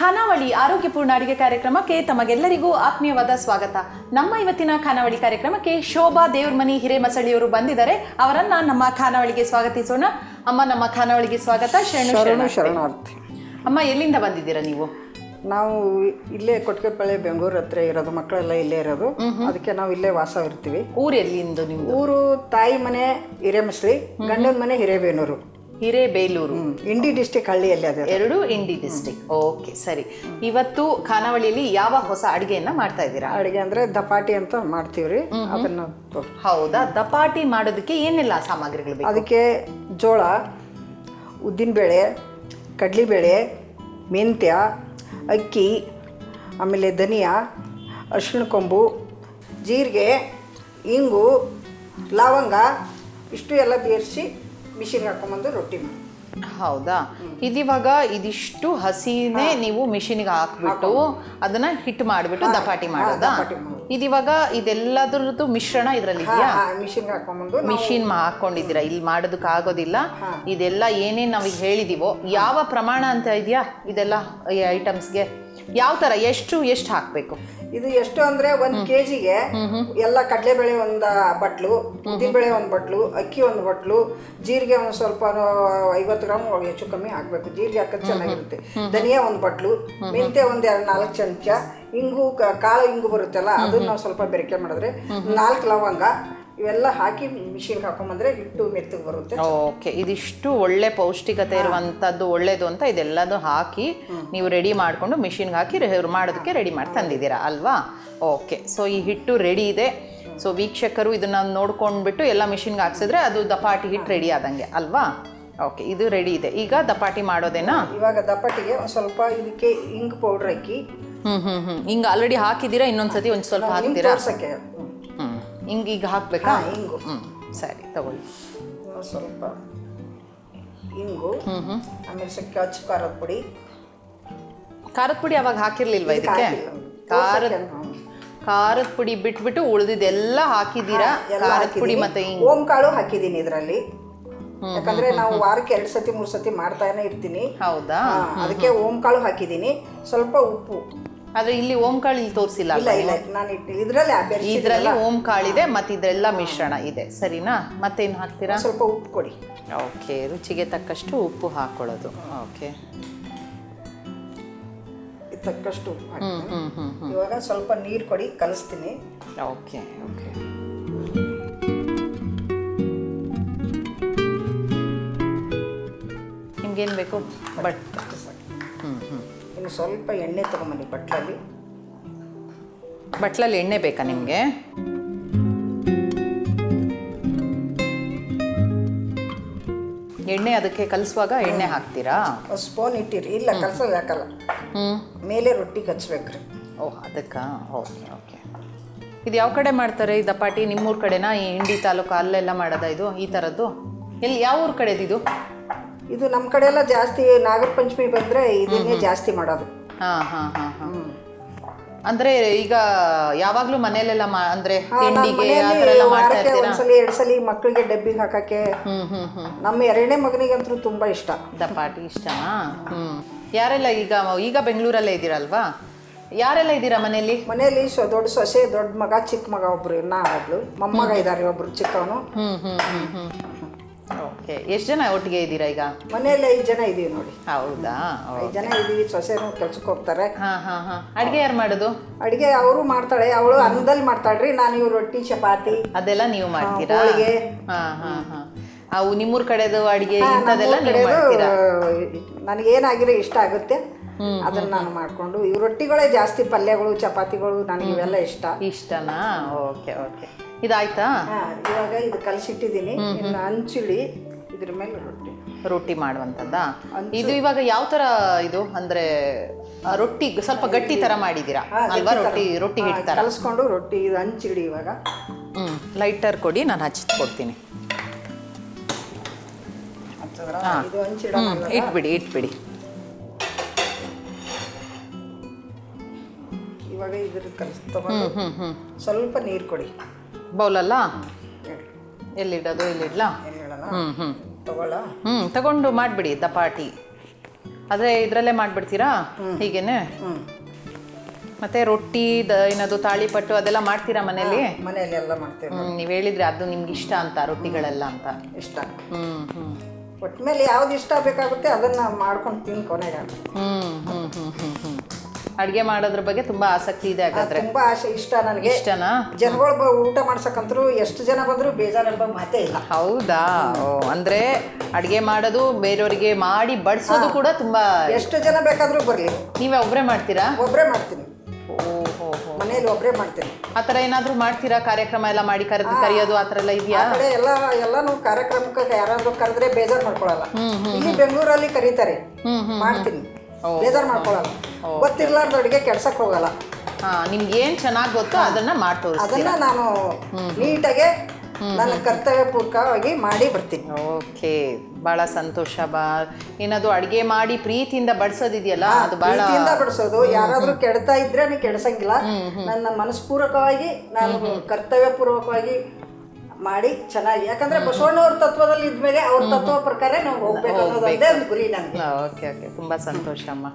ಖಾನಾವಳಿ ಆರೋಗ್ಯಪೂರ್ಣ ಅಡುಗೆ ಕಾರ್ಯಕ್ರಮಕ್ಕೆ ತಮಗೆಲ್ಲರಿಗೂ ಆತ್ಮೀಯವಾದ ಸ್ವಾಗತ. ನಮ್ಮ ಇವತ್ತಿನ ಖಾನಾವಳಿ ಕಾರ್ಯಕ್ರಮಕ್ಕೆ ಶೋಭಾ ದೇವ್ರಮನಿ ಹಿರೇಮಸಳಿಯವರು ಬಂದಿದ್ದಾರೆ. ಅವರನ್ನ ನಮ್ಮ ಖಾನಾವಳಿಗೆ ಸ್ವಾಗತಿಸೋಣ. ಅಮ್ಮ ನಮ್ಮ ಖಾನಾವಳಿಗೆ ಸ್ವಾಗತ. ಶರಣು ಶರಣು ಶರಣಾರ್ಥಿ. ಅಮ್ಮ ಎಲ್ಲಿಂದ ಬಂದಿದ್ದೀರಾ ನೀವು? ನಾವು ಇಲ್ಲೇ ಕೊಟ್ಕೆಪಳ್ಳಿ ಬೆಂಗಳೂರು ಹತ್ರ ಇರೋದು ಮಕ್ಕಳೆಲ್ಲ ಇಲ್ಲೇ ಇರೋದು. ಅದಕ್ಕೆ ನಾವು ಇಲ್ಲೇ ವಾಸ ಇರ್ತೀವಿ ಊರು ಎಲ್ಲಿಂದ ನೀವು? ಊರು ತಾಯಿ ಮನೆ ಹಿರೇಮಸ್ಲಿ ಗಂಡನ ಮನೆ ಹಿರೇಬೇನೂರು. ಹಿರೇಬೇಲೂರು. ಇಂಡಿ ಡಿಸ್ಟಿಕ್ ಹಳ್ಳಿಯಲ್ಲಿ ಅದೇ. ಎರಡು ಇಂಡಿ ಡಿಸ್ಟಿಕ್. ಓಕೆ ಸರಿ. ಇವತ್ತು ಖಾನಾವಳಿಯಲ್ಲಿ ಯಾವ ಹೊಸ ಅಡಿಗೆಯನ್ನ ಮಾಡ್ತಾ ಇದ್ದೀರಾ? ಅಡುಗೆ ಅಂದ್ರೆ ದಪಾಟಿ ಅಂತ ಮಾಡ್ತೀವ್ರಿ. ಅದನ್ನ ಹೌದಾ? ದಪಾಟಿ ಮಾಡೋದಕ್ಕೆ ಏನೆಲ್ಲ ಸಾಮಗ್ರಿಗಳು ಬೇಕು? ಅದಕ್ಕೆ ಜೋಳ ಉದ್ದಿನಬೇಳೆ ಕಡಲೆಬೇಳೆ ಮೆಂತ್ಯ ಅಕ್ಕಿ ಆಮೇಲೆ ಧನಿಯಾ ಅರ್ಶಿಣ ಕೊಂಬು ಜೀರಿಗೆ ಇಂಗು ಲವಂಗ ಇಷ್ಟು ಎಲ್ಲ ಬೇರಿಸಿ ಮಿಷಿನ್ಗೆ ಹಾಕೊಂಬಂದು ರೊಟ್ಟಿ ಮಾಡಿ. ಹೌದಾ? ಇದಿವಾಗ ಇದಿಷ್ಟು ಹಸಿನೇ ನೀವು ಮಿಷಿನ್ಗೆ ಹಾಕ್ಬಿಟ್ಟು ಅದನ್ನ ಹಿಟ್ ಮಾಡಿಬಿಟ್ಟು ದಪಾಟಿ ಮಾಡೋದಾ. ಇದಿವಾಗ ಇದೆಲ್ಲದ್ರದ್ದು ಮಿಶ್ರಣ ಇದರಲ್ಲಿ ಇದೆಯಾ? ಮಿಷಿನ್ ಹಾಕೊಂಡ್ಬಂದು ಮಿಷಿನ್ ಹಾಕೊಂಡಿದ್ದೀರಾ? ಇಲ್ಲಿ ಮಾಡೋದಕ್ಕೆ ಆಗೋದಿಲ್ಲ. ಇದೆಲ್ಲ ಏನೇನು ನಾವೀಗ ಹೇಳಿದೀವೋ ಯಾವ ಪ್ರಮಾಣ ಅಂತ ಇದೆಯಾ ಇದೆಲ್ಲ ಐಟಮ್ಸ್ಗೆ ಯಾವ ತರ ಎಷ್ಟು ಎಷ್ಟು ಹಾಕಬೇಕು? ಇದು ಎಷ್ಟು ಅಂದ್ರೆ ಒಂದ್ ಕೆಜಿಗೆ ಎಲ್ಲ ಕಡಲೆಬೇಳೆ ಒಂದ್ ಬಟ್ಲು ಉದ್ದಿನಬೇಳೆ ಒಂದ್ ಬಟ್ಲು ಅಕ್ಕಿ ಒಂದ್ ಬಟ್ಲು ಜೀರಿಗೆ ಒಂದ್ ಸ್ವಲ್ಪ ಐವತ್ತು ಗ್ರಾಮ್ ಹೆಚ್ಚು ಕಮ್ಮಿ ಹಾಕ್ಬೇಕು. ಜೀರಿಗೆ ಹಾಕೋದು ಚೆನ್ನಾಗಿರುತ್ತೆ. ಧನಿಯಾ ಒಂದ್ ಬಟ್ಲು ಮೆಂತ್ಯ ಒಂದ್ ಎರಡ್ ನಾಲ್ಕು ಚಮಚ ಇಂಗು ಕಾಳು ಇಂಗು ಬರುತ್ತಲ್ಲ ಅದನ್ನ ನಾವು ಸ್ವಲ್ಪ ಬೆರಕೆ ಮಾಡಿದ್ರೆ ನಾಲ್ಕು ಲವಂಗ ಇವೆಲ್ಲ ಹಾಕಿ ಮಿಷಿನ್ಗೆ ಹಾಕೊಂಬಂದ್ರೆ ಹಿಟ್ಟು ಮೆತ್ತಗೆ ಬರುತ್ತೆ. ಓಕೆ ಇದಿಷ್ಟು ಒಳ್ಳೆ ಪೌಷ್ಟಿಕತೆ ಇರುವಂಥದ್ದು ಒಳ್ಳೇದು ಅಂತ ಇದೆಲ್ಲದು ಹಾಕಿ ನೀವು ರೆಡಿ ಮಾಡಿಕೊಂಡು ಮಿಷಿನ್ಗೆ ಹಾಕಿ ಮಾಡೋದಕ್ಕೆ ರೆಡಿ ಮಾಡಿ ತಂದಿದ್ದೀರಾ ಅಲ್ವಾ? ಓಕೆ ಸೊ ಈ ಹಿಟ್ಟು ರೆಡಿ ಇದೆ. ಸೊ ವೀಕ್ಷಕರು ಇದನ್ನ ನೋಡ್ಕೊಂಡ್ಬಿಟ್ಟು ಎಲ್ಲ ಮಿಷಿನ್ಗೆ ಹಾಕ್ಸಿದ್ರೆ ಅದು ದಪಾಟಿ ಹಿಟ್ಟು ರೆಡಿ ಆದಂಗೆ ಅಲ್ವಾ? ಓಕೆ ಇದು ರೆಡಿ ಇದೆ. ಈಗ ದಪಾಟಿ ಮಾಡೋದೇನಾ? ಇವಾಗ ದಪಾಟಿಗೆ ಒಂದ್ ಸ್ವಲ್ಪ ಇದಕ್ಕೆ ಇಂಗ್ ಪೌಡ್ರ್ ಹಾಕಿ. ಹ್ಞೂ ಹ್ಞೂ ಹ್ಞೂ ಹಿಂಗೆ ಆಲ್ರೆಡಿ ಹಾಕಿದ್ದೀರಾ? ಇನ್ನೊಂದ್ಸತಿ ಒಂದು ಸ್ವಲ್ಪ ಹಾಕಿದೀರಾ ಹಾಕ್ತೀರಾ? ಹಿಂಗೆ ಈಗ ಹಾಕ್ಬೇಕಾ? ಹಿಂಗು ಹ್ಞೂ ಸರಿ ತಗೊಳ್ಳಿ. ಸ್ವಲ್ಪ ಹಿಂಗು ಆಮೇಲೆ ಸ್ವಲ್ಪ ಅಚ್ಚು ಖಾರದ ಪುಡಿ. ಖಾರದ ಪುಡಿ ಅವಾಗ ಹಾಕಿರ್ಲಿಲ್ವಾ ಇದಕ್ಕೆ ಖಾರದ ಖಾರದ ಪುಡಿ ಬಿಟ್ಬಿಟ್ಟು ಉಳಿದಿದ್ದೆಲ್ಲ ಹಾಕಿದ್ದೀರಾ? ಖಾರದ ಪುಡಿ ಮತ್ತೆ ಓಮ್ ಓಂ ಕಾಳು ಹಾಕಿದ್ದೀನಿ ಇದರಲ್ಲಿ ಯಾಕಂದ್ರೆ ನಾವು ವಾರಕ್ಕೆ ಎರಡು ಸತಿ ಮೂರು ಸತಿ ಮಾಡ್ತಾನೆ ಇರ್ತೀನಿ. ಹೌದಾ? ಅದಕ್ಕೆ ಓಂ ಕಾಳು ಹಾಕಿದ್ದೀನಿ ಸ್ವಲ್ಪ ಉಪ್ಪು. ಆದ್ರೆ ಇಲ್ಲಿ ಓಂ ಕಾಳು ಇಲ್ಲಿ ತೋರಿಸಿಲ್ಲ ಇಲ್ಲ ಇಲ್ಲ ನಾನು ಇಟ್ಟು ಇದರಲ್ಲಿ ಇದರಲ್ಲಿ ಓಂ ಕಾಳಿದೆ ಮತ್ತೆ ಇದೆಲ್ಲ ಮಿಶ್ರಣ ಇದೆ. ಸರಿನಾ? ಮತ್ತೇನು ಹಾಕ್ತೀರಾ? ಸ್ವಲ್ಪ ಉಪ್ಪು ಕೊಡಿ. ಓಕೆ ರುಚಿಗೆ ತಕ್ಕಷ್ಟು ಉಪ್ಪು ಹಾಕೊಳ್ಳೋದು. ಓಕೆ. ತಕ್ಕಷ್ಟು ಉಪ್ಪು ಇವಾಗ ಸ್ವಲ್ಪ ನೀರು ಕೊಡಿ ಕಲಿಸ್ತೀನಿ. Okay okay. ನಿಮ್ಗೇನು ಬೇಕು? ಬಟ್ ಇನ್ನು ಸ್ವಲ್ಪ ಎಣ್ಣೆ ತಗೊಂಬನ್ನಿ ಬಟ್ಲಲ್ಲಿ. ಬಟ್ಲಲ್ಲಿ ಎಣ್ಣೆ ಬೇಕಾ ನಿಮಗೆ? ಎಣ್ಣೆ ಅದಕ್ಕೆ ಕಲಿಸುವಾಗ ಎಣ್ಣೆ ಹಾಕ್ತೀರಾ? ಸ್ಪೂನ್ ಇಟ್ಟಿರಿ. ಇಲ್ಲ ಕಲ್ಸೋದು ಯಾಕಲ್ಲ? ಹ್ಞೂ ಮೇಲೆ ರೊಟ್ಟಿ ಕಚ್ಬೇಕ್ರಿ. ಓಹ್ ಅದಕ್ಕೆ? Okay okay. ಇದು ಯಾವ ಕಡೆ ಮಾಡ್ತಾರೆ ಈ ದಪಾಟಿ ನಿಮ್ಮೂರ ಕಡೆನಾ? ಈ ಇಂಡಿ ತಾಲೂಕು ಅಲ್ಲೆಲ್ಲ ಮಾಡೋದಾ ಇದು ಈ ಥರದ್ದು ಎಲ್ಲಿ ಯಾವ ಊರ ಕಡೆದು ಇದು ನಮ್ಮ ಕಡೆ ಎಲ್ಲ ಜಾಸ್ತಿ ನಾಗರ ಪಂಚಮಿ ಬಂದರೆ ಇದನ್ನೇ ಜಾಸ್ತಿ ಮಾಡೋದು. ಹಾಂ ಹಾಂ ಹಾಂ ಹಾಂ. ಅಂದರೆ ಈಗ ಯಾವಾಗಲೂ ಮನೆಯಲ್ಲೆಲ್ಲ ಮಾ ಅಂದರೆ ತಿಂಡಿಗೆ ಆ ಥರ ಎಲ್ಲ ಮಾಡ್ತಾ ವಾರಕ್ಕೆ ಇರ್ತೀರಾ? ಒಂದ್ಸಲಿ ಎರಡು ಸಲ ಮಕ್ಕಳಿಗೆ ಡಬ್ಬಿಗೆ ಹಾಕಕ್ಕೆ ಹ್ಞೂ ಹ್ಞೂ ಹ್ಞೂ ನಮ್ಮ ಎರಡನೇ ಮಗನಿಗಂತೂ ತುಂಬಾ ಇಷ್ಟ. ದಪಾಟಿ ಇಷ್ಟನಾ ಹ್ಞೂ ಯಾರೆಲ್ಲ ಈಗ ಈಗ ಬೆಂಗಳೂರಲ್ಲೇ ಇದ್ದೀರಲ್ವಾ? ಯಾರೆಲ್ಲ ಇದ್ದೀರಾ ಮನೆಯಲ್ಲಿ? ಮನೆಯಲ್ಲಿ ಸೊ ದೊಡ್ಡ ಸೊಸೆ ದೊಡ್ಡ ಮಗ ಚಿಕ್ಕ ಮಗ ಒಬ್ರು ನಾ ಒಬ್ಳು. ಮೊಮ್ಮಗ ಇದ್ದಾರೆ ಒಬ್ರು ಚಿಕ್ಕವನು. ಹ್ಮ್ ಹ್ಮ್ ಹ್ಮ್ ಹ್ಞೂ ಓಕೆ. ಎಷ್ಟು ಜನ ಒಟ್ಟಿಗೆ ಇದ್ದೀರಾ ಈಗ? ಮನೆಯಲ್ಲಿ ಐದು ಜನ ಇದೀವಿ ನೋಡಿ. ಹೌದಾ? ಐದು ಜನ ಇದೀವಿ ಸೊಸೆನೂ ಕೆಲ್ಸಕ್ಕೆ ಹೋಗ್ತಾರೆ. ಹಾಂ ಹಾಂ ಹಾಂ. ಅಡುಗೆ ಯಾರು ಮಾಡೋದು? ಅಡುಗೆ ಅವರು ಮಾಡ್ತಾಳೆ ಅವಳು ಅನ್ನದಲ್ಲಿ ಮಾಡ್ತಾಳ್ರಿ ನಾನು ಇವ್ರು ರೊಟ್ಟಿ ಚಪಾತಿ. ಅದೆಲ್ಲ ನೀವು ಮಾಡ್ತೀರಾ? ಹೋಳಿಗೆ. ಹಾಂ ಹಾಂ ಹಾಂ. ಅವು ನಿಮ್ಮೂರ ಕಡೆದು ಅಡುಗೆ ಇಂಥದ್ದೆಲ್ಲ ನೀವು ಮಾಡ್ತೀರಾ? ನನಗೇನಾಗಿರೋ ಇಷ್ಟ ಆಗುತ್ತೆ. ಅದನ್ನ ನಾನು ಮಾಡ್ಕೊಂಡು ಈ ರೊಟ್ಟಿಗಳೇ ಜಾಸ್ತಿ ಪಲ್ಯಗಳು ಚಪಾತಿಗಳು ನನಗೆ ಇವೆಲ್ಲ ಇಷ್ಟ. ಇಷ್ಟನಾ? Okay okay. ಇದಾಯ್ತಾ? ಹಾ, ಇವಾಗ ಇದು ಕಲಸಿಟ್ಟಿದ್ದೀನಿ. ಇನ್ನು ಹಂಚಿಡಿ ಇದ್ರ ಮೇಲೆ ರೊಟ್ಟಿ. ರೊಟ್ಟಿ ಮಾಡುವಂಥದ್ದಾ? ಇದು ಇವಾಗ ಯಾವ ಥರ ಇದು? ಅಂದರೆ ರೊಟ್ಟಿ ಸ್ವಲ್ಪ ಗಟ್ಟಿ ಥರ ಮಾಡಿದ್ದೀರಾ? ಅಲ್ವಾ? ರೊಟ್ಟಿ ರೊಟ್ಟಿ ಹಿಟ್ಟು ಥರ. ಕಲಿಸ್ಕೊಂಡು ರೊಟ್ಟಿ ಇದು ಹಂಚಿಡಿ ಇವಾಗ. ಹ್ಞೂ ಲೈಟರ್ ಕೊಡಿ ನಾನು ಹಚ್ಚಿ ಕೊಡ್ತೀನಿ. ಹ್ಞೂ ಇಟ್ಬಿಡಿ ಇಟ್ಬಿಡಿ. ಇವಾಗ ಇದ್ರ ಕಲಿಸ್ ಹ್ಞೂ ಹ್ಞೂ ಸ್ವಲ್ಪ ನೀರು ಕೊಡಿ. ಬೌಲಲ್ಲ. ಎಲ್ಲಿಡೋದು ಇಲ್ಲಿಡ್ಲಾ ಹ್ಞೂ ಹ್ಞೂ ತಗೊಳ್ಳ? ಹ್ಞೂ ತಗೊಂಡು ಮಾಡಿಬಿಡಿ ದಪಾಟಿ ಆದರೆ ಇದರಲ್ಲೇ ಮಾಡಿಬಿಡ್ತೀರಾ? ಹೀಗೇನೆ? ಹ್ಞೂ ಮತ್ತೆ ರೊಟ್ಟಿ ದ ಏನದು ತಾಳಿಪಟ್ಟು ಅದೆಲ್ಲ ಮಾಡ್ತೀರಾ ಮನೇಲಿ? ಮನೆಯಲ್ಲಿ ಎಲ್ಲ ಮಾಡ್ತೇವೆ. ಹ್ಮ್ ನೀವು ಹೇಳಿದ್ರೆ ಅದು ನಿಮ್ಗೆ ಇಷ್ಟ ಅಂತ ರೊಟ್ಟಿಗಳೆಲ್ಲ ಅಂತ. ಇಷ್ಟ. ಹ್ಮ್ ಹ್ಮ್. ಒಟ್ಮೇಲೆ ಯಾವ್ದು ಇಷ್ಟ ಬೇಕಾಗುತ್ತೆ ಅದನ್ನ ಮಾಡ್ಕೊಂಡು ತಿನ್ ಕೊನೆಗೆ ಹ್ಮ್ ಹ್ಮ್ ಹ್ಮ್ ಹ್ಮ್ ಹ್ಮ್. ಅಡುಗೆ ಮಾಡೋದ್ರ ಬಗ್ಗೆ ತುಂಬಾ ಆಸಕ್ತಿ ಇದೆ ಹಾಗಾದ್ರೆ. ತುಂಬಾ ಆಸೆ ಇಷ್ಟ ನನಗೆ. ಇಷ್ಟನಾ? ಜನಗಳು ಊಟ ಮಾಡ್ಸಕ್ಕಂತರೂ ಎಷ್ಟು ಜನ ಬಂದರೂ ಬೇಜಾರೆಂಬ ಮಾತೇ ಇಲ್ಲ. ಹೌದಾ? ಓ ಅಂದ್ರೆ ಅಡುಗೆ ಮಾಡೋದು ಬೇರೆಯವರಿಗೆ ಮಾಡಿ ಬಡಿಸೋದು ಕೂಡ ತುಂಬಾ ಎಷ್ಟು ಜನ ಬೇಕಾದರೂ ಬರಲಿ. ನೀವೇ ಒಬ್ಬರೇ ಮಾಡ್ತೀರಾ? ಒಬ್ಬರೇ ಮಾಡ್ತೀನಿ. ಮನೇಲಿ ಒಬ್ಬರೇ ಮಾಡ್ತೀನಿ. ಆ ಥರ ಏನಾದರೂ ಮಾಡ್ತೀರಾ? ಕಾರ್ಯಕ್ರಮ ಎಲ್ಲ ಮಾಡಿ ಕರೆದು ಕರೆಯೋದು ಆ ಥರ ಎಲ್ಲ ಇದೆಯಾ? ಕಡೆ ಎಲ್ಲ ಎಲ್ಲಾನು ಕಾರ್ಯಕ್ರಮಕ್ಕೆ ಯಾರಾದ್ರೂ ಕರೆದ್ರೆ ಬೇಜಾರು ಮಾಡ್ಕೊಳಲ್ಲ. ಇಲ್ಲಿ ಬೆಂಗಳೂರಲ್ಲಿ ಕರೀತಾರೆ. ಮಾಡ್ತೀನಿ. ಬೇಜಾರು ಮಾಡ್ಕೊಳಲ್ಲ. ಗೊತ್ತಿರ್ಲಾರ್ದ ಅಡುಗೆ ಕೆಡ್ಸಕ್ ಹೋಗಲ್ಲ. ನಿಮ್ಗೆ ಏನು ಚೆನ್ನಾಗಿ ಗೊತ್ತೋ ಅದನ್ನ ಮಾಡಿ ಅದನ್ನ ನಾನು ನೀಟಾಗೆ ನನ್ನ ಕರ್ತವ್ಯ ಪೂರ್ವಕವಾಗಿ ಮಾಡಿ ಬರ್ತೀನಿ. ಓಕೆ ಬಹಳ ಸಂತೋಷ ಬಾ. ಏನಾದ್ರು ಅಡುಗೆ ಮಾಡಿ ಪ್ರೀತಿಯಿಂದ ಬಡಿಸೋದಿದೆಯಲ್ಲ ಅದು ಬಹಳ ಬಡಿಸೋದು. ಯಾರಾದ್ರೂ ಕೆಡ್ತಾ ಇದ್ರೆ ಕೆಡ್ಸಂಗಿಲ್ಲ. ನನ್ನ ಮನಸ್ಪೂರ್ವಕವಾಗಿ ನಾನು ಕರ್ತವ್ಯ ಪೂರ್ವಕವಾಗಿ ಮಾಡಿ ಚೆನ್ನಾಗಿ. ಯಾಕಂದ್ರೆ ಬಸವಣ್ಣವ್ರ ತತ್ವದಲ್ಲಿ ಇದ್ಮೇಲೆ ಅವ್ರ ತತ್ವ ಪ್ರಕಾರ ನಾವು ಹೋಗ್ಬೇಕು ಅನ್ನೋದೇ ಒಂದು ಗುರಿ ನನಗೆ. Okay okay. ತುಂಬ ಸಂತೋಷ ಅಮ್ಮ.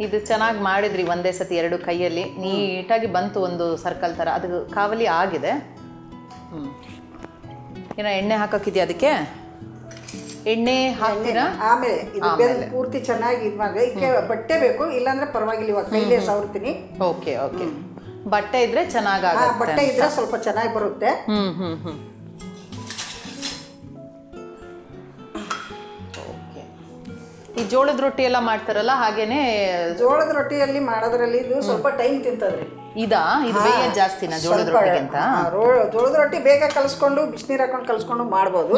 ಇದು ಚೆನ್ನಾಗಿ ಮಾಡಿದ್ರಿ ಒಂದೇ ಸತಿ ಎರಡು ಕೈಯಲ್ಲಿ. ನೀಟಾಗಿ ಬಂತು ಒಂದು ಸರ್ಕಲ್ ತರ. ಅದು ಕಾವಲಿ ಆಗಿದೆ. ಹ್ಞೂ ಏನೋ ಎಣ್ಣೆ ಹಾಕಕ್ಕಿದ್ಯಾ ಅದಕ್ಕೆ? ಎಣ್ಣೆ ಹಾಕ್ತೀರಾ? ಆಮೇಲೆ ಇದು ಬೆಲ್ಲ ಪೂರ್ತಿ ಚೆನ್ನಾಗಿ ಇದು ಮಾಡಿ ಇದಕ್ಕೆ ಬಟ್ಟೆ ಬೇಕು. ಇಲ್ಲಾಂದ್ರೆ ಪರವಾಗಿಲ್ಲ ಇವಾಗ ಕೈಲೇ ಸವರ್ತೀನಿ. Okay okay. ಬಟ್ಟೆ ಇದ್ರೆ ಚೆನ್ನಾಗಿ ಬಟ್ಟೆ ಇದ್ರೆ ಸ್ವಲ್ಪ ಚೆನ್ನಾಗಿ ಬರುತ್ತೆ. ಹ್ಮ್ ಹ್ಮ್ ಹ್ಞೂ ಈ ಜೋಳದ ರೊಟ್ಟಿ ಎಲ್ಲ ಮಾಡ್ತಾರಲ್ಲ ಹಾಗೇನೆ ಜೋಳದ ರೊಟ್ಟಿಯಲ್ಲಿ ಮಾಡೋದ್ರಲ್ಲಿ ಇದು ಸ್ವಲ್ಪ ಟೈಮ್ ತಿಂತದ್ರಿ. ಇದಾ? ಇದು ಬೇಯ ಜಾಸ್ತಿನ ಜೋಳದ ರೊಟ್ಟಿಗಿಂತ? ಜೋಳದ ರೊಟ್ಟಿ ಬೇಗ ಕಲಸ್ಕೊಂಡು ಬಿಸಿನೀರು ಹಾಕೊಂಡು ಕಲಸ್ಕೊಂಡು ಮಾಡ್ಬೋದು.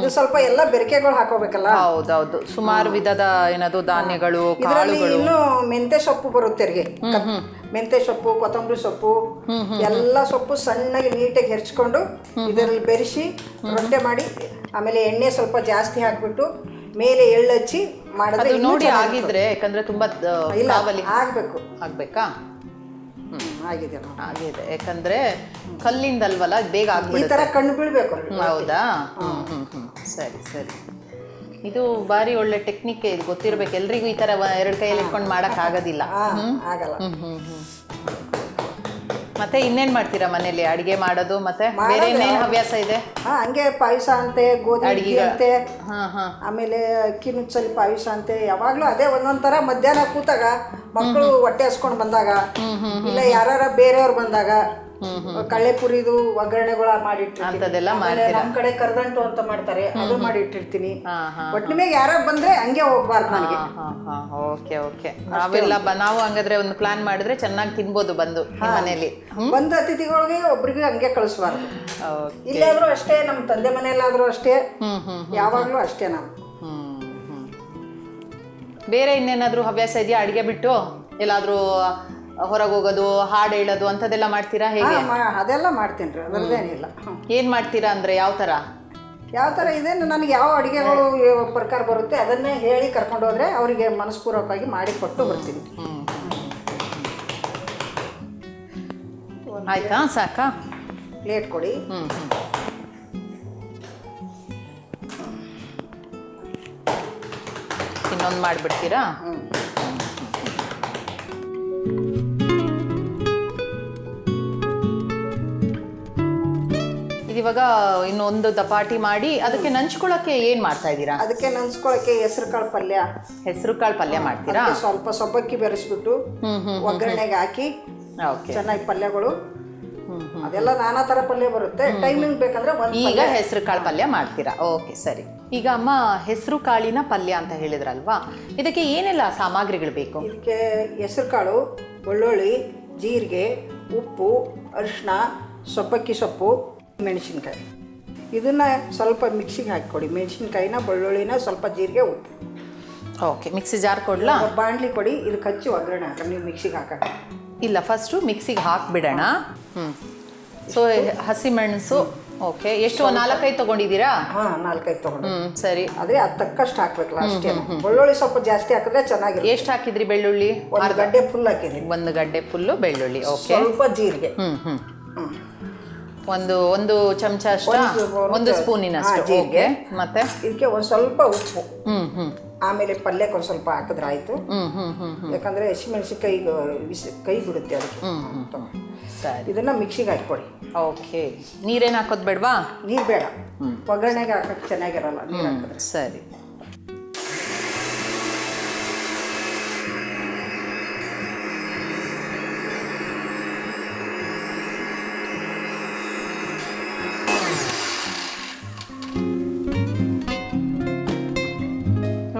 ಇದು ಸ್ವಲ್ಪ ಎಲ್ಲ ಬೆರಕೆಗಳು ಹಾಕೋಬೇಕಲ್ಲ. ಹೌದೌದು. ಸುಮಾರು ವಿಧದ ಏನದು ಧಾನ್ಯಗಳು ಕಾಳುಗಳು. ಇನ್ನು ಮೆಂತೆ ಸೊಪ್ಪು ಬರುತ್ತೆ ಮೆಂತೆ ಸೊಪ್ಪು ಕೊತ್ತಂಬರಿ ಸೊಪ್ಪು ಎಲ್ಲ ಸೊಪ್ಪು ಸಣ್ಣಗೆ ನೀಟಾಗಿ ಹೆರ್ಚ್ಕೊಂಡು ಇದರಲ್ಲಿ ಬೆರೆಸಿ ರೊಟ್ಟೆ ಮಾಡಿ ಆಮೇಲೆ ಎಣ್ಣೆ ಸ್ವಲ್ಪ ಜಾಸ್ತಿ ಹಾಕ್ಬಿಟ್ಟು ಮೇಲೆ ಎಳ್ಳಚ್ಚಿ ಮಾಡಿದ್ರೆ ಅದು ಇನ್ನೂ ನೋಡಿ ಚೆನ್ನಾಗಿ ಆಗಿದ್ರೆ ಯಾಕಂದ್ರೆ ತುಂಬಾ ದ- ಇಲ್ಲ ಕಾವಲಿ ಆಗ್ಬೇಕು. ಆಗ್ಬೇಕಾ? ಆಗಿದೆ ನೋಡಿ. ಆಗಿದೆ. ಯಾಕಂದ್ರೆ ಕಲ್ಲಿಂದಲ್ವಲ್ಲ ಬೇಗ ಈ ಆಗ್ಬಿಡುತ್ತೆ. ತರ ಕಣ್ಣು ಬೀಳ್ಬೇಕು ಹೌದಾ? ಹ್ಮ್. ಹ್ಮ್ ಹ್ಮ್ ಸರಿ ಸರಿ. ಇದು ಬಾರಿ ಒಳ್ಳೆ ಟೆಕ್ನಿಕ್ ಇದು ಗೊತ್ತಿರ್ಬೇಕು. ಎಲ್ರಿಗೂ ಈ ತರ ವ- ಎರಡು ಕೈಯಲ್ಲಿ ಇಟ್ಕೊಂಡು ಮಾಡಕ್ ಆಗೋದಿಲ್ಲ. ಹಾ ಆಗಲ್ಲ. ಹ್ಮ್ ಹ್ಮ್ ಹ್ಮ್. ಮತ್ತೆ ಇನ್ನೇನ್ ಮಾಡ್ತೀರಾ ಮನೇಲಿ? ಅಡಿಗೆ ಮಾಡೋದು ಮತ್ತೆ ಬೇರೆ ಇನ್ನೇನು ಹವ್ಯಾಸ ಇದೆ? ಹಾ ಹಂಗೆ ಪಾಯಸ ಅಂತೆ ಗೋಧಿ ಹುಗ್ಗಿ ಅಂತೆ. ಹಾ ಹಾ. ಆಮೇಲೆ ಅಕ್ಕಿ ನುಚ್ಚಲ್ಲಿ ಪಾಯಸ ಅಂತೆ. ಯಾವಾಗ್ಲೂ ಅದೇ ಒಂದೊಂದ್ ತರ ಮಧ್ಯಾಹ್ನ ಕೂತಾಗ ಮಕ್ಕಳು ಹೊಟ್ಟೆ ಹಸ್ಕೊಂಡು ಬಂದಾಗ ಇಲ್ಲ ಯಾರ ಬೇರೆಯವ್ರು ಬಂದಾಗ ಕಳ್ಳೆ ಪುರಿದು ಒಗ್ಗರಣೆಗಳ ಮಾಡಿಟ್ಟಿರ್ತೀನಿ. ನಮ್ ಕಡೆ ಕರ್ದಂಟು ಅಂತ ಮಾಡ್ತಾರೆ ಅದು ಮಾಡಿಟ್ಟಿರ್ತೀನಿ. ಹಾ ಮೇಲೆ ಯಾರ ಬಂದ್ರೆ ಹಂಗೆ ಹೋಗ್ಬಾರ್ದು ನನಗೆ. Okay okay. ನಾವೆಲ್ಲ ನಾವು ಹಂಗಾದ್ರೆ ಒಂದು ಪ್ಲಾನ್ ಮಾಡಿದ್ರೆ ಚೆನ್ನಾಗಿ ತಿನ್ಬೋದು ಬಂದು ಮನೆಯಲ್ಲಿ. ಬಂದ ಅತಿಥಿಗಳಿಗೆ ಒಬ್ರಿಗೆ ಹಂಗೆ ಕಳಿಸ್ಬಾರ್ದು. ಇಲ್ಲಾದ್ರೂ ಅಷ್ಟೇ ನಮ್ಮ ತಂದೆ ಮನೆಯಲ್ಲಾದ್ರೂ ಅಷ್ಟೇ ಯಾವಾಗ್ಲೂ ಅಷ್ಟೇ ನಾವು. ಬೇರೆ ಇನ್ನೇನಾದ್ರೂ ಹವ್ಯಾಸ ಇದೆಯಾ ಅಡಿಗೆ ಬಿಟ್ಟು? ಎಲ್ಲಾದ್ರೂ ಹೊರಗೆ ಹೋಗೋದು ಹಾಡು ಹೇಳೋದು ಅಂಥದ್ದೆಲ್ಲ ಮಾಡ್ತೀರಾ ಹೇಗೆ? ಹಾ, ಮಾ- ಅದೆಲ್ಲ ಮಾಡ್ತೀನಿ ರೀ ಅದರದ್ದೇನಿಲ್ಲ ಏನ್ ಮಾಡ್ತೀರಾ ಅಂದ್ರೆ ಯಾವ ತರ? ಯಾವ ಥರ ಇದೆ ನನಗೆ ಯಾವ ಅಡುಗೆಗಳು ಪ್ರಕಾರ ಬರುತ್ತೆ ಅದನ್ನೇ ಹೇಳಿ ಕರ್ಕೊಂಡು ಹೋದ್ರೆ ಅವರಿಗೆ ಮನಸ್ಪೂರ್ವಕವಾಗಿ ಮಾಡಿ ಕೊಟ್ಟು ಬರ್ತೀನಿ. ಆಯ್ತಾ? ಸಾಕಾ? ಪ್ಲೇಟ್ ಕೊಡಿ. ಹ್ಮ್ ಹ್ಮ್. ಇನ್ನೊಂದು ಮಾಡಿಬಿಡ್ತೀರಾ? ಹ್ಞೂ ಇದಿವಾಗ ಇನ್ನೊಂದು ದಪಾಟಿ ಮಾಡಿ ಅದಕ್ಕೆ ನಂಚ್ಕೊಳಕ್ಕೆ ಏನ್ ಮಾಡ್ತಾ ಇದ್ದೀರಾ? ಅದಕ್ಕೆ ನೆನ್ಸ್ಕೊಳಕ್ಕೆ ಹೆಸರು ಕಾಳು ಪಲ್ಯ. ಹೆಸರು ಕಾಳು ಪಲ್ಯ ಮಾಡ್ತೀರಾ? ಅದಕ್ಕೆ ಸ್ವಲ್ಪ ಸೊಬ್ಬಕ್ಕಿ ಬೆರೆಸ್ಬಿಟ್ಟು ಹ್ಮ್ ಹ್ಮ್ ಒಗ್ಗರಣೆಗೆ ಹಾಕಿ ಓಕೆ. ಚೆನ್ನಾಗಿ ಪಲ್ಯಗಳು. ಅದೆಲ್ಲ ನಾನಾ ತರ ಪಲ್ಯ ಬರುತ್ತೆ. ಟೈಮಿಂಗ್ ಬೇಕಂದ್ರೆ ಒಂದು ಈಗ ಹೆಸರು ಕಾಳು ಪಲ್ಯ ಮಾಡ್ತೀರಾ? ಓಕೆ ಸರಿ. ಈಗ ಅಮ್ಮ ಹೆಸರು ಕಾಳಿನ ಪಲ್ಯ ಅಂತ ಹೇಳಿದ್ರಲ್ವಾ? ಇದಕ್ಕೆ ಏನೆಲ್ಲ ಸಾಮಗ್ರಿಗಳು ಬೇಕು? ಇದಕ್ಕೆ ಹೆಸರು ಕಾಳು ಬೆಳ್ಳುಳ್ಳಿ ಜೀರಿಗೆ ಉಪ್ಪು ಅರಿಶಿನ ಸೊಪ್ಪಕ್ಕಿ ಸೊಪ್ಪು ಮೆಣಸಿನ್ಕಾಯಿ. ಇದನ್ನ ಸ್ವಲ್ಪ ಮಿಕ್ಸಿಗೆ ಹಾಕಿಕೊಡಿ. ಮೆಣಸಿನ್ಕಾಯಿನ ಬೆಳ್ಳುಳ್ಳಿನ ಸ್ವಲ್ಪ ಜೀರಿಗೆ ಉಪ್ಪು. ಓಕೆ ಮಿಕ್ಸಿ ಜಾರ್ ಕೊಡ್ಲಾ? ಬಾಣಲಿ ಕೊಡಿ. ಇದು ಕಚ್ಚಿ ಒಗ್ಗರಣೆ ಹಾಕ ನೀವು ಮಿಕ್ಸಿಗೆ ಹಾಕೋಣ ಇಲ್ಲ ಫಸ್ಟು ಮಿಕ್ಸಿಗೆ ಹಾಕ್ಬಿಡೋಣ. ಹ್ಞೂ ಸೊ ಹಸಿಮೆಣಸು ಓಕೆ ಎಷ್ಟು? ನಾಲ್ಕೈದು ತೊಗೊಂಡಿದ್ದೀರಾ? ಹಾಂ ನಾಲ್ಕೈದು ತೊಗೊಂಡು ಹ್ಞೂ ಸರಿ. ಅದೇ ಅದು ತಕ್ಕಷ್ಟು ಹಾಕ್ಬೇಕಲ್ಲ ಅಷ್ಟೇ. ಬೆಳ್ಳುಳ್ಳಿ ಸ್ವಲ್ಪ ಜಾಸ್ತಿ ಹಾಕಿದ್ರೆ ಚೆನ್ನಾಗಿರುತ್ತೆ. ಎಷ್ಟು ಹಾಕಿದ್ರಿ ಬೆಳ್ಳುಳ್ಳಿ? ಒಂದು ಗಡ್ಡೆ ಫುಲ್ ಹಾಕಿದ್ದೀನಿ. ಒಂದು ಗಡ್ಡೆ ಫುಲ್ಲು ಬೆಳ್ಳುಳ್ಳಿ ಓಕೆ ಸ್ವಲ್ಪ ಜೀರಿಗೆ. ಹ್ಞೂ ಹ್ಞೂ ಹ್ಞೂ ಒಂದು ಒಂದು ಚಮಚ ಅಷ್ಟು? ಒಂದು- ಸ್ಪೂನಿನ ಒಂದು ಸ್ಪೂನಿನಷ್ಟು. ಜೀರಿಗೆ. ಮತ್ತೆ? ಇದಕ್ಕೆ ಒಂದು ಸ್ವಲ್ಪ ಉಪ್ಪು. ಆಮೇಲೆ ಪಲ್ಯಕ್ಕೆ ಒಂದು ಸ್ವಲ್ಪ ಹಾಕಿದ್ರೆ ಆಯಿತು. ಯಾಕಂದ್ರೆ ಹಸಿಮೆಣಸಿನ್ಕಾಯಿ ಬಿಸಿ ಕೈ ಬಿಡುತ್ತೆ ಅದಕ್ಕೆ. ಇದನ್ನು ಮಿಕ್ಸಿಗೆ ಹಾಕ್ಕೊಡಿ. ಓಕೆ. ನೀರೇನು ಹಾಕೋದು ಬೇಡವಾ? ನೀರು ಬೇಡ. ಒಗ್ಗರಣೆಗೆ ಹಾಕಕ್ಕೆ ಚೆನ್ನಾಗಿರಲ್ಲ ನೀರು ಹಾಕಿದ್ರೆ. ಸರಿ.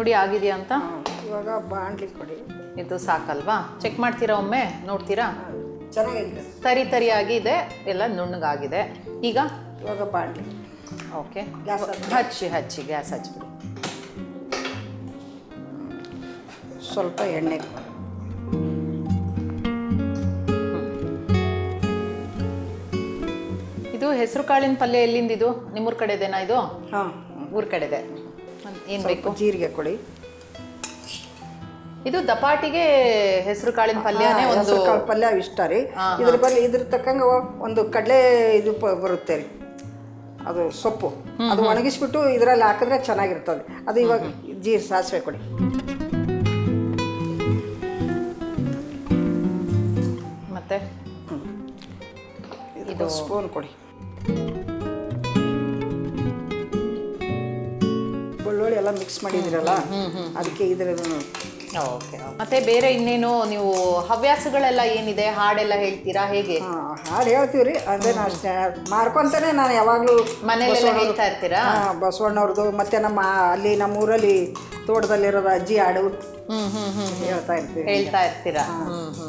ನೋಡಿ ಆಗಿದೆಯಾ ಅಂತ? ಇವಾಗ ಬಾಣಲಿ ಕೊಡಿ ಇದು ಸಾಕಲ್ವಾ? ಚೆಕ್ ಮಾಡ್ತೀರಾ ಒಮ್ಮೆ? ನೋಡ್ತೀರಾ? ಚೆನ್ನಾಗಿದೆ. ತರಿ ತರಿಯಾಗಿ ಇದೆ ಎಲ್ಲ ನುಣ್ಣಗಾಗಿದೆ. ಈಗ? ಇವಾಗ ಬಾಣಲಿ. Okay gas. ಹಚ್ಚಿ. ಹಚ್ಚಿ ಗ್ಯಾಸ್ ಹಚ್ಚಿಬಿಡಿ ಸ್ವಲ್ಪ ಎಣ್ಣೆ ಇದು ಹೆಸರು ಕಾಳಿನ ಪಲ್ಯ ಎಲ್ಲಿಂದ ಇದು ನಿಮ್ಮೂರ ಕಡೆದೇನಾ ಇದು? ಹಾಂ. ಊರ ಕಡೆದೆ. ಏನು ಬೇಕು? ಜೀರಿಗೆ ಕೊಡಿ ಇದು ದಪಾಟಿಗೆ ಹೆಸರು ಕಾಳಿನ ಪಲ್ಯನೇ ಒಂದು ಕಾಳು ಪಲ್ಯ ಇಷ್ಟ ರೀ. ಇದ್ರ ಬಲ್ಲಿ ಇದ್ರ ತಕ್ಕಂಗೆ ಒಂದು ಕಡಲೆ ಇದು ಪ- ಬರುತ್ತೆ ರೀ. ಅದು ಸೊಪ್ಪು. ಅದು ಒಣಗಿಸ್ಬಿಟ್ಟು ಇದರಲ್ಲಿ ಹಾಕಿದ್ರೆ ಚೆನ್ನಾಗಿರ್ತದೆ. ಅದು ಇವಾಗ ಜೀರ್ ಸಾಸಿವೆ ಕೊಡಿ. ಮತ್ತೆ? ಇದು ಸ್ಪೂನ್ ಕೊಡಿ. ಎಲ್ಲ ಮಿಕ್ಸ್ ಮಾಡಿದಿರಲ್ಲ ಅದಕ್ಕೆ ಇದ್ರ ಓಕೆ ಮತ್ತೆ ಬೇರೆ ಇನ್ನೇನು ನೀವು ಹವ್ಯಾಸಗಳೆಲ್ಲ ಏನಿದೆ? ಹಾಡೆಲ್ಲ ಹೇಳ್ತೀರಾ? ಹೇಗೆ? ಹಾಡು ಹೇಳ್ತೀವಿ ರೀ ಅಂದರೆ ನಾನು ಮಾಡ್ಕೊತಾನೆ ನಾನು ಯಾವಾಗಲೂ ಮನೆಯಲ್ಲೆಲ್ಲ ಹೇಳ್ತಾ ಇರ್ತೀರಾ? ಬಸವಣ್ಣವ್ರದ್ದು ಮತ್ತೆ ನಮ್ಮ ಅಲ್ಲಿ ನಮ್ಮ ಊರಲ್ಲಿ ತೋಟದಲ್ಲಿರೋದು ಅಜ್ಜಿ ಹಾಡು ಹ್ಮ್ ಹ್ಮ್ ಹ್ಮ್ ಹೇಳ್ತಾ ಇರ್ತೀವಿ. ಹೇಳ್ತಾ ಇರ್ತೀರಾ? ಹ್ಮ್.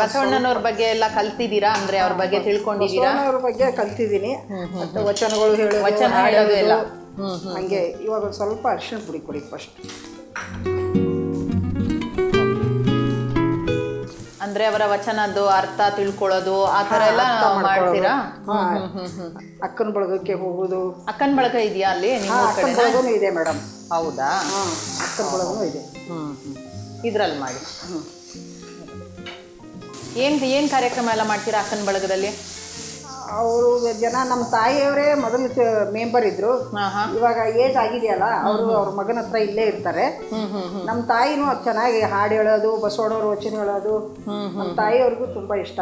ಬಸವಣ್ಣನವ್ರ ಬಗ್ಗೆ ಎಲ್ಲ ಕಲ್ತಿದ್ದೀರಾ? ಅಂದ್ರೆ ಅವ್ರ ಬಗ್ಗೆ ತಿಳ್ಕೊಂಡಿದ್ದೀರಾ? ಅವ್ರ ಬಗ್ಗೆ ಕಲ್ತಿದ್ದೀನಿ. ಮತ್ತೆ ವಚನಗಳು ಹೇಳೋದು ವಚನ ಹೇಳೋದು ಎಲ್ಲ. ಹಂಗೆ ಇವಾಗ ಒಂದು ಸ್ವಲ್ಪ ಅರಿಶಿಣ ಪುಡಿ ಕೊಡಿ ಫಸ್ಟ್ ಅಂದ್ರೆ ಅವರ ವಚನದ್ದು ಅರ್ಥ ತಿಳ್ಕೊಳ್ಳೋದು ಆ ತರ ಎಲ್ಲ ಮಾಡ್ತೀರಾ? ಅಕ್ಕನ ಬಳಗಕ್ಕೆ ಹೋಗೋದು. ಅಕ್ಕನ ಬಳಗ ಇದೆಯಾ ಅಲ್ಲಿ ನಿಮ್ಮ ಅಕ್ಕನ ಬಳಗನೂ ಇದೆ ಮೇಡಮ್ ಹೌದಾ? ಅಕ್ಕನ ಬಳಗನೂ ಇದೆ. ಇದ್ರಲ್ಲಿ ಮಾಡಿ. ಹ್ಞೂ ಏನ್ ಏನು ಕಾರ್ಯಕ್ರಮ ಎಲ್ಲ ಮಾಡ್ತೀರಾ ಅಕ್ಕನ ಬಳಗದಲ್ಲಿ? ಅವರು ಜನ ನಮ್ಮ ತಾಯಿಯವರೇ ಮೊದಲು ಮೆಂಬರ್ ಇದ್ರು. ಇವಾಗ ಏಜ್ ಆಗಿದೆಯಲ್ಲ ಅವರು ಅವ್ರ ಮಗನ ಹತ್ರ ಇಲ್ಲೇ ಇರ್ತಾರೆ. ನಮ್ಮ ತಾಯಿನೂ ಚೆನ್ನಾಗಿ ಹಾಡು ಹೇಳೋದು ಬಸವಣ್ಣವ್ರ ವಚನ ಹೇಳೋದು. ನಮ್ಮ ತಾಯಿಯವ್ರಿಗೂ ತುಂಬಾ ಇಷ್ಟ.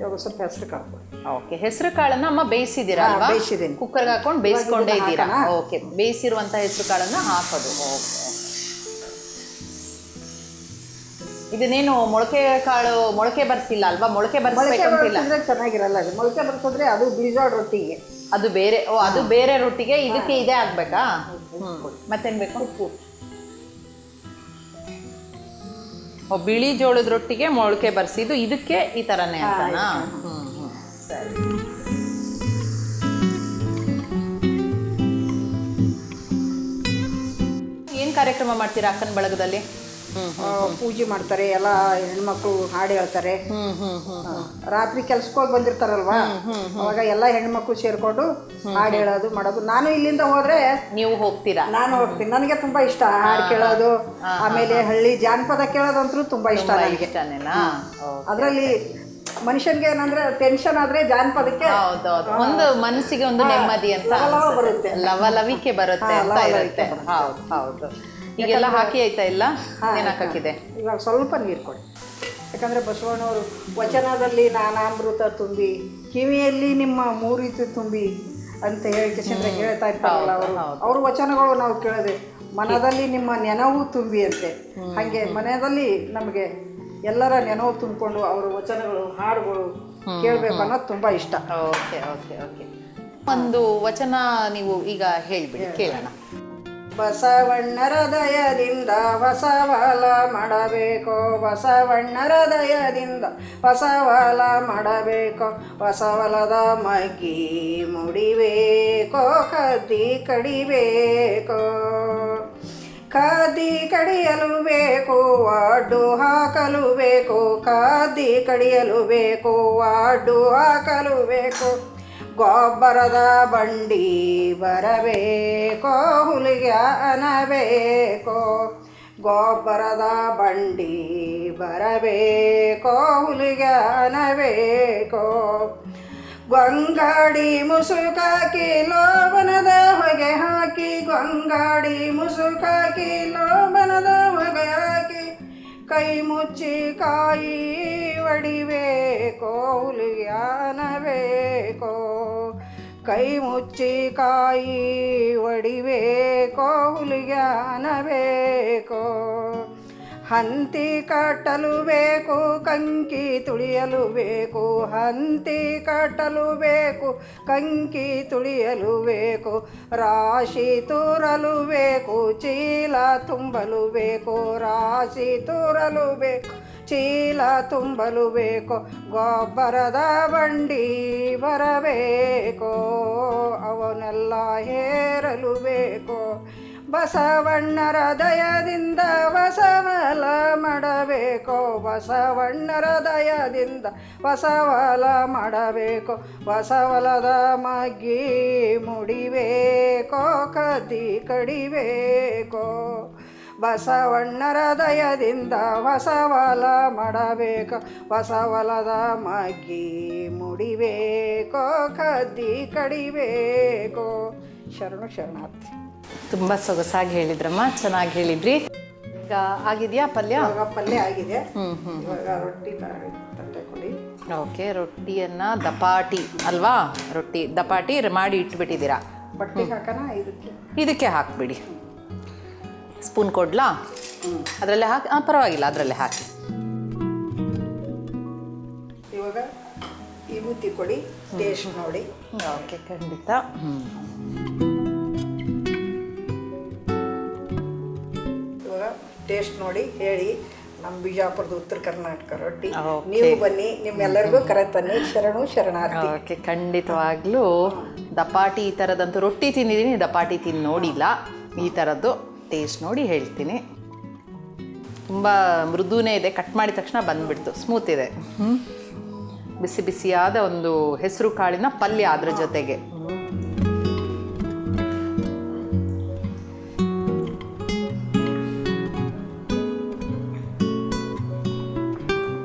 ಇವಾಗ ಸ್ವಲ್ಪ ಹೆಸರು ಕಾಳು ಓಕೆ ಹೆಸರು ಕಾಳನ್ನ ಅಮ್ಮ ಬೇಯಿಸಿದೀರಾ ಅಲ್ವಾ? ಬೇಯಿಸಿದ್ದೀನಿ. ಕುಕ್ಕರ್ಗೆ ಹಾಕೊಂಡು ಬೇಯಿಸ್ಕೊಂಡೇ ಇದ್ದೀರಾ? ಓಕೆ ಬೇಯಿಸಿರುವಂತ ಹೆಸರು ಕಾಳನ್ನ ಹಾಕೋದು. ಓಕೆ. ಇದನ್ನೇನು ಮೊಳಕೆ ಕಾಳು ಮೊಳಕೆ ಬರ್ತಿಲ್ಲ ಅಲ್ವಾ? ಮೊಳಕೆ ಮೊಳಕೆ ಬರ್ಸಿದ್ರೆ ಚೆನ್ನಾಗಿರಲ್ಲ ಅದು. ಮೊಳಕೆ ಬರ್ಸಿದ್ರೆ ಅದು ಬೀಜಾಡ್ ರೊಟ್ಟಿಗೆ. ಅದು ಬೇರೆ ಓ ಅದು ಬೇರೆ ರೊಟ್ಟಿಗೆ ಇದಕ್ಕೆ ಇದೇ ಆಗ್ಬೇಕಾ? ಮತ್ತೇನ್ ಬೇಕು ಉಪ್ಪು. ಓ ಬಿಳಿ ಜೋಳದ ರೊಟ್ಟಿಗೆ ಮೊಳಕೆ ಬರ್ಸಿದ್ದು ಇದಕ್ಕೆ ಈ ತರನೇ ಅಂತನಾ? ಹ್ಮ್ ಹ್ಮ್. ಸರಿ. ಏನ್ ಕಾರ್ಯಕ್ರಮ ಮಾಡ್ತೀರಾ ಅಕ್ಕನ ಬಳಗದಲ್ಲಿ? ಪೂಜೆ ಮಾಡ್ತಾರೆ ಎಲ್ಲ ಹೆಣ್ಮಕ್ಳು ಹಾಡು ಹೇಳ್ತಾರೆ. ರಾತ್ರಿ ಕೆಲ್ಸಕ್ಕೆ ಹೋಗಿ ಬಂದಿರ್ತಾರಲ್ವಾ? ಅವಾಗ ಎಲ್ಲ ಹೆಣ್ಮಕ್ಳು ಸೇರ್ಕೊಂಡು ಹಾಡು ಹೇಳೋದು ಮಾಡೋದು. ನಾನು ಇಲ್ಲಿಂದ ಹೋದ್ರೆ ನೀವು ಹೋಗ್ತೀರಾ? ನಾನು ಹೋಗ್ತೀನಿ. ನನಗೆ ತುಂಬಾ ಇಷ್ಟ ಹಾಡು ಕೇಳೋದು ಆಮೇಲೆ ಹಳ್ಳಿ ಜಾನಪದ ಕೇಳೋದಂತೂ ತುಂಬಾ ಇಷ್ಟ ನನಗೆ. ಅದರಲ್ಲಿ ಮನುಷ್ಯನ್ಗೆ ಏನಂದ್ರೆ ಟೆನ್ಷನ್ ಆದ್ರೆ ಜಾನಪದಕ್ಕೆ ಒಂದು ಮನಸ್ಸಿಗೆ ಒಂದು ನೆಮ್ಮದಿ ಅಂತ. ಬರುತ್ತೆ. ಲವಲವಿಕೆ ಬರುತ್ತೆ ಅಂತ ಇರುತ್ತೆ. ಹೌದು ಹೌದು. ಈಗೆಲ್ಲ ಹಾಕಿ ಆಯ್ತಾ ಇಲ್ಲ ಏನು ಹಾಕಿದೆ ಇವಾಗ ಸ್ವಲ್ಪ ನೀರು ಕೊಡಿ. ಯಾಕಂದ್ರೆ ಬಸವಣ್ಣವರು ವಚನದಲ್ಲಿ ನಾನಾಮೃತ ತುಂಬಿ ಕಿವಿಯಲ್ಲಿ ನಿಮ್ಮ ಮೂರಿತು ತುಂಬಿ ಅಂತ ಹೇಳಿ ಹೇಳ್ತಾ ಇರ್ತಾರಲ್ಲ ಅವರು. ಅವ್ರ ವಚನಗಳು ನಾವು ಕೇಳಿದೆ ಮನದಲ್ಲಿ ನಿಮ್ಮ ನೆನವು ತುಂಬಿ ಅಂತೆ ಹಾಗೆ ಮನೆಯಲ್ಲಿ ನಮಗೆ ಎಲ್ಲರ ನೆನವು ತುಂಬಿಕೊಂಡು ಅವರ ವಚನಗಳು ಹಾಡುಗಳು ಕೇಳಬೇಕು ಅನ್ನೋದು ತುಂಬ ಇಷ್ಟ. Okay okay okay. ಒಂದು ವಚನ ನೀವು ಈಗ ಹೇಳಿಬಿಡಿ ಕೇಳೋಣ. ಬಸವಣ್ಣರ ದಯದಿಂದ ಬಸವಾಲ ಮಾಡಬೇಕೋ. ಬಸವಣ್ಣರ ದಯದಿಂದ ಬಸವಾಲ ಮಾಡಬೇಕೋ. ಬಸವಲದ ಮಗ್ಗಿ ಮುಡಿಬೇಕೋ. ಕದ್ದಿ ಕಡಿಬೇಕೋ. ಕದ್ದಿ ಕಡಿಯಲು ಬೇಕು. ಅಡ್ಡು ಹಾಕಲು ಬೇಕು. ಕದ್ದಿ ಕಡಿಯಲು ಬೇಕು. ಅಡ್ಡು ಹಾಕಲು ಬೇಕು. ಗೊಬ್ಬರದ ಬಂಡಿ ಬರಬೇಕೋ, ಹುಲಿಗೆ ಅನಬೇಕೋ? ಗೊಬ್ಬರದ ಬಂಡಿ ಬರಬೇಕೋ, ಹುಲಿಗೆ ಅನಬೇಕೋ? ಗೊಂಗಾಡಿ ಮುಸುಕಾಕಿ ಲೋಬನದ ಹೊಗೆ ಹಾಕಿ, ಗಂಗಾಡಿ ಮುಸುಕಾಕಿ ಲೋಬನದ ಹೊಗೆ ಹಾಕಿ, ಕೈ ಮುಚ್ಚಿ ಕಾಯಿ ಒಡಿಬೇಕೋ ಹುಲಿಯಾನಬೇಕೋ ಕೈ ಮುಚ್ಚಿ ಕಾಯಿ ಒಡಿಬೇಕೋ ಹುಲಿಯಾನಬೇಕೋ? ಹಂತಿ ಕಟ್ಟಲು ಬೇಕು, ಕಂಕಿ ತುಳಿಯಲು ಬೇಕು. ಹಂತಿ ಕಟ್ಟಲು ಬೇಕು, ಕಂಕಿ ತುಳಿಯಲು ಬೇಕು. ರಾಶಿ ತೂರಲು ಬೇಕು, ಚೀಲ ತುಂಬಲು ಬೇಕು. ರಾಶಿ ತೂರಲು ಬೇಕು. ಚೀಲ ತುಂಬಲು ಬೇಕೋ, ಗೊಬ್ಬರದ ಬಂಡಿ ಬರಬೇಕೋ ಅವನೆಲ್ಲ ಹೇರಲು ಬೇಕೋ, ಬಸವಣ್ಣರ ದಯದಿಂದ ಬಸವಲ ಮಾಡಬೇಕೋ, ಬಸವಣ್ಣರ ದಯದಿಂದ ಬಸವಲ ಮಾಡಬೇಕು, ಬಸವಲದ ಮಗ್ಗಿ ಮುಡಿಬೇಕೋ, ಕದಿ ಕಡಿಬೇಕೋ. ಬಸವಣ್ಣರ ದಯದಿಂದ ಬಸವಲ ಮಾಡಬೇಕು ಬಸವಲದ ಮಗ್ಗಿ ಮುಡಿಬೇಕೋ ಕದ್ದಿ ಕಡಿಬೇಕೋ. ಶರಣು ಶರಣಾರ್ಥಿ. ತುಂಬ ಸೊಗಸಾಗಿ ಹೇಳಿದ್ರಮ್ಮ ಚೆನ್ನಾಗಿ ಹೇಳಿದ್ರಿ. ಈಗ ಆಗಿದೆಯಾ ಪಲ್ಯ? ಪಲ್ಯ ಆಗಿದೆ. ಇವಾಗ ರೊಟ್ಟಿ ಕೊಡಿ ಓಕೆ ರೊಟ್ಟಿಯನ್ನು ದಪಾಟಿ ಅಲ್ವಾ? ರೊಟ್ಟಿ ದಪಾಟಿ ಮಾಡಿ ಇಟ್ಬಿಟ್ಟಿದ್ದೀರಾ? ಬಟ್ಟೆ ಹಾಕೋಣ ಇದಕ್ಕೆ? ಇದಕ್ಕೆ ಹಾಕ್ಬಿಡಿ. ಸ್ಪೂನ್ ಕೊಡ್ಲಾ? ಅದರಲ್ಲೇ ಹಾಕಿ ಹಾಂ ಪರವಾಗಿಲ್ಲ ಅದರಲ್ಲೇ ಹಾಕಿ. ಇವಾಗ ವಿಭೂತಿ ಕೊಡಿ ಟೇಸ್ಟ್ ನೋಡಿ. ಓಕೆ ಖಂಡಿತ. ಇವಾಗ ಟೇಸ್ಟ್ ನೋಡಿ ಹೇಳಿ ನಮ್ಮ ಬಿಜಾಪುರದ ಉತ್ತರ ಕರ್ನಾಟಕ ರೊಟ್ಟಿ. ನೀವು ಬನ್ನಿ ನಿಮ್ಮೆಲ್ಲರಿಗೂ ಕರೆ ತನ್ನಿ ಶರಣು ಶರಣಾರ್ಥಿ. ಓಕೆ ಖಂಡಿತವಾಗ್ಲೂ. ದಪಾಟಿ ಈ ಥರದಂತೂ ರೊಟ್ಟಿ ತಿಂದಿದ್ದೀನಿ ದಪಾಟಿ ತಿಂದು ನೋಡಿಲ್ಲ. ಈ ಥರದ್ದು ಟೇಸ್ಟ್ ನೋಡಿ ಹೇಳ್ತೀನಿ. ತುಂಬ ಮೃದುನೇ ಇದೆ. ಕಟ್ ಮಾಡಿದ ತಕ್ಷಣ ಬಂದ್ಬಿಡ್ತು. ಸ್ಮೂತ್ ಇದೆ. ಬಿಸಿ ಬಿಸಿಯಾದ ಒಂದು ಹೆಸರು ಕಾಳಿನ ಪಲ್ಯ ಅದ್ರ ಜೊತೆಗೆ.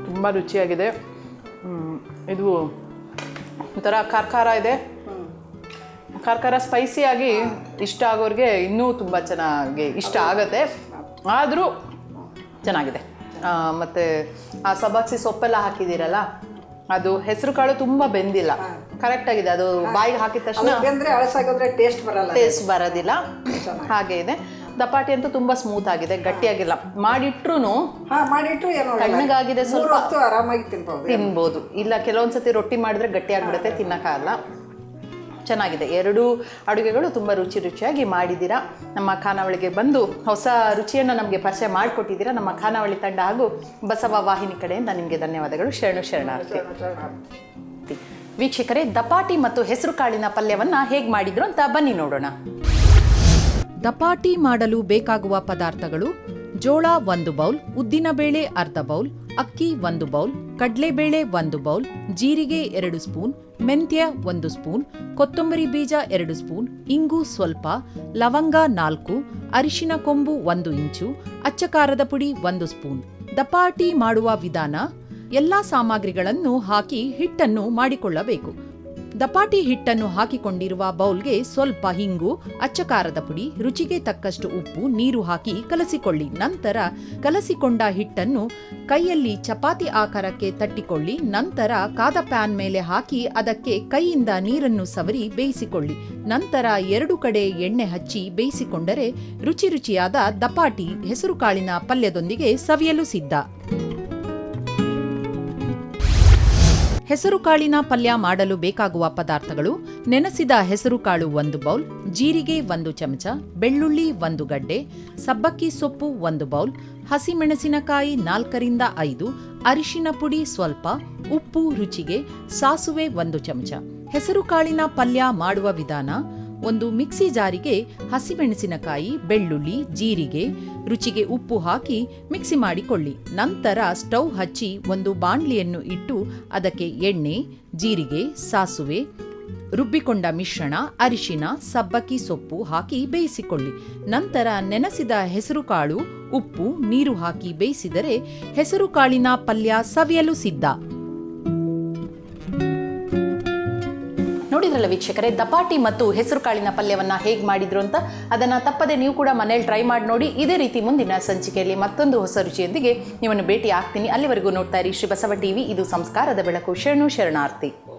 ತುಂಬ ರುಚಿಯಾಗಿದೆ. ಇದು ಒಂಥರ ಖಾರ ಖಾರ ಇದೆ. ಖಾರ ಖಾರ ಸ್ಪೈಸಿಯಾಗಿ ಇಷ್ಟ ಆಗೋರಿಗೆ ಇನ್ನೂ ತುಂಬ ಚೆನ್ನಾಗಿ ಇಷ್ಟ ಆಗುತ್ತೆ. ಆದರೂ ಚೆನ್ನಾಗಿದೆ. ಮತ್ತೆ ಆ ಸಬಾಕ್ಸಿ ಸೊಪ್ಪೆಲ್ಲ ಹಾಕಿದ್ದೀರಲ್ಲ ಅದು ಹೆಸರು ಕಾಳು ತುಂಬ ಬೆಂದಿಲ್ಲ. ಕರೆಕ್ಟ್ ಆಗಿದೆ ಅದು ಬಾಯಿಗೆ ಹಾಕಿದ ತಕ್ಷಣ ಅಳಸಾಗೋದ್ರೆ ಟೇಸ್ಟ್ ಬರಲ್ಲ ಟೇಸ್ಟ್ ಬರೋದಿಲ್ಲ. ಹಾಗೆ ಇದೆ. ದಪಾಟಿ ಅಂತೂ ತುಂಬ ಸ್ಮೂತ್ ಆಗಿದೆ ಗಟ್ಟಿಯಾಗಿಲ್ಲ. ಮಾಡಿಟ್ರು ತಣ್ಣಗಾಗಿದೆ ಸ್ವಲ್ಪ. ಆರಾಮಾಗಿ ತಿನ್ಬೋದು. ತಿನ್ಬೋದು. ಇಲ್ಲ ಕೆಲವೊಂದ್ಸತಿ ರೊಟ್ಟಿ ಮಾಡಿದ್ರೆ ಗಟ್ಟಿ ಆಗ್ಬಿಡುತ್ತೆ ತಿನ್ನಕ್ಕಾಗಲ್ಲ. ಚೆನ್ನಾಗಿದೆ. ಎರಡೂ ಅಡುಗೆಗಳು ತುಂಬ ರುಚಿ ರುಚಿಯಾಗಿ ಮಾಡಿದ್ದೀರಾ. ನಮ್ಮ ಖಾನಾವಳಿಗೆ ಬಂದು ಹೊಸ ರುಚಿಯನ್ನು ನಮಗೆ ಪರಿಚಯ ಮಾಡಿಕೊಟ್ಟಿದ್ದೀರಾ. ನಮ್ಮ ಖಾನಾವಳಿ ತಂಡ ಹಾಗೂ ಬಸವ ವಾಹಿನಿ ಕಡೆಯಿಂದ ನಿಮಗೆ ಧನ್ಯವಾದಗಳು. ಶರಣು ಶರಣಾರ್ಥಿ. ಶರಣು ಶರಣಾರ್ಥಿ ವೀಕ್ಷಕರೇ, ದಪಾಟಿ ಮತ್ತು ಹೆಸರು ಕಾಳಿನ ಪಲ್ಯವನ್ನು ಹೇಗೆ ಮಾಡಿದ್ರು ಅಂತ ಬನ್ನಿ ನೋಡೋಣ. ದಪಾಟಿ ಮಾಡಲು ಬೇಕಾಗುವ ಪದಾರ್ಥಗಳು, ಜೋಳ ಒಂದು ಬೌಲ್, ಉದ್ದಿನ ಬೇಳೆ ಅರ್ಧ ಬೌಲ್ ಅಕ್ಕಿ ಒಂದು ಬೌಲ್, ಕಡಲೆಬೇಳೆ ಒಂದು ಬೌಲ್, ಜೀರಿಗೆ ಎರಡು ಸ್ಪೂನ್, ಮೆಂತ್ಯ ಒಂದು ಸ್ಪೂನ್, ಕೊತ್ತಂಬರಿ ಬೀಜ ಎರಡು ಸ್ಪೂನ್, ಇಂಗು ಸ್ವಲ್ಪ, ಲವಂಗ ನಾಲ್ಕು, ಅರಿಶಿನ ಕೊಂಬು ಒಂದು ಇಂಚು, ಅಚ್ಚಕಾರದ ಪುಡಿ ಒಂದು ಸ್ಪೂನ್. ದಪಾಟಿ ಮಾಡುವ ವಿಧಾನ, ಎಲ್ಲಾ ಸಾಮಗ್ರಿಗಳನ್ನು ಹಾಕಿ ಹಿಟ್ಟನ್ನು ಮಾಡಿಕೊಳ್ಳಬೇಕು. ದಪಾಟಿ ಹಿಟ್ಟನ್ನು ಹಾಕಿಕೊಂಡಿರುವ ಬೌಲ್ಗೆ ಸ್ವಲ್ಪ ಹಿಂಗು, ಅಚ್ಚಕಾರದ ಪುಡಿ, ರುಚಿಗೆ ತಕ್ಕಷ್ಟು ಉಪ್ಪು, ನೀರು ಹಾಕಿ ಕಲಸಿಕೊಳ್ಳಿ. ನಂತರ ಕಲಸಿಕೊಂಡ ಹಿಟ್ಟನ್ನು ಕೈಯಲ್ಲಿ ಚಪಾತಿ ಆಕಾರಕ್ಕೆ ತಟ್ಟಿಕೊಳ್ಳಿ. ನಂತರ ಕಾದ ಪ್ಯಾನ್ ಮೇಲೆ ಹಾಕಿ ಅದಕ್ಕೆ ಕೈಯಿಂದ ನೀರನ್ನು ಸವರಿ ಬೇಯಿಸಿಕೊಳ್ಳಿ. ನಂತರ ಎರಡು ಕಡೆ ಎಣ್ಣೆ ಹಚ್ಚಿ ಬೇಯಿಸಿಕೊಂಡರೆ ರುಚಿ ರುಚಿಯಾದ ದಪಾಟಿ ಹೆಸರುಕಾಳಿನ ಪಲ್ಯದೊಂದಿಗೆ ಸವಿಯಲು ಸಿದ್ಧ. ಹೆಸರುಕಾಳಿನ ಪಲ್ಯ ಮಾಡಲು ಬೇಕಾಗುವ ಪದಾರ್ಥಗಳು ನೆನೆಸಿದ ಹೆಸರುಕಾಳು ಒಂದು ಬೌಲ್, ಜೀರಿಗೆ ಒಂದು ಚಮಚ, ಬೆಳ್ಳುಳ್ಳಿ ಒಂದು ಗಡ್ಡೆ, ಸಬ್ಬಕ್ಕಿ ಸೊಪ್ಪು ಒಂದು ಬೌಲ್, ಹಸಿಮೆಣಸಿನಕಾಯಿ ನಾಲ್ಕರಿಂದ ಐದು, ಅರಿಶಿನ ಪುಡಿ ಸ್ವಲ್ಪ, ಉಪ್ಪು ರುಚಿಗೆ ಸಾಸುವೆ ಒಂದು ಚಮಚ. ಹೆಸರುಕಾಳಿನ ಪಲ್ಯ ಮಾಡುವ ವಿಧಾನ ಒಂದು ಮಿಕ್ಸಿ ಜಾರಿಗೆ ಹಸಿಮೆಣಸಿನಕಾಯಿ, ಬೆಳ್ಳುಳ್ಳಿ, ಜೀರಿಗೆ, ರುಚಿಗೆ ಉಪ್ಪು ಹಾಕಿ ಮಿಕ್ಸಿ ಮಾಡಿಕೊಳ್ಳಿ. ನಂತರ ಸ್ಟವ್ ಹಚ್ಚಿ ಒಂದು ಬಾಣಲಿಯನ್ನು ಇಟ್ಟು ಅದಕ್ಕೆ ಎಣ್ಣೆ, ಜೀರಿಗೆ, ಸಾಸುವೆ, ರುಬ್ಬಿಕೊಂಡ ಮಿಶ್ರಣ, ಅರಿಶಿನ, ಸಬ್ಬಕ್ಕಿ ಸೊಪ್ಪು ಹಾಕಿ ಬೇಯಿಸಿಕೊಳ್ಳಿ. ನಂತರ ನೆನೆಸಿದ ಹೆಸರುಕಾಳು ಉಪ್ಪು, ನೀರು ಹಾಕಿ ಬೇಯಿಸಿದರೆ ಹೆಸರುಕಾಳಿನ ಪಲ್ಯ ಸವಿಯಲು ಸಿದ್ಧ. ನೋಡಿದ್ರಲ್ಲ ವೀಕ್ಷಕರೇ, ದಪಾಟಿ ಮತ್ತು ಹೆಸರು ಕಾಳಿನ ಪಲ್ಯವನ್ನು ಹೇಗೆ ಮಾಡಿದ್ರು ಅಂತ ಅದನ್ನು ತಪ್ಪದೆ ನೀವು ಕೂಡ ಮನೇಲಿ ಟ್ರೈ ಮಾಡಿ ನೋಡಿ. ಇದೇ ರೀತಿ ಮುಂದಿನ ಸಂಚಿಕೆಯಲ್ಲಿ ಮತ್ತೊಂದು ಹೊಸ ರುಚಿಯೊಂದಿಗೆ ನಿಮ್ಮನ್ನು ಭೇಟಿ ಆಗ್ತೀನಿ ಅಲ್ಲಿವರೆಗೂ ನೋಡ್ತಾ ಇರಿ ಶ್ರೀ ಬಸವ ಟಿವಿ. ಇದು ಸಂಸ್ಕಾರದ ಬೆಳಕು. ಶರಣು ಶರಣಾರ್ಥಿ.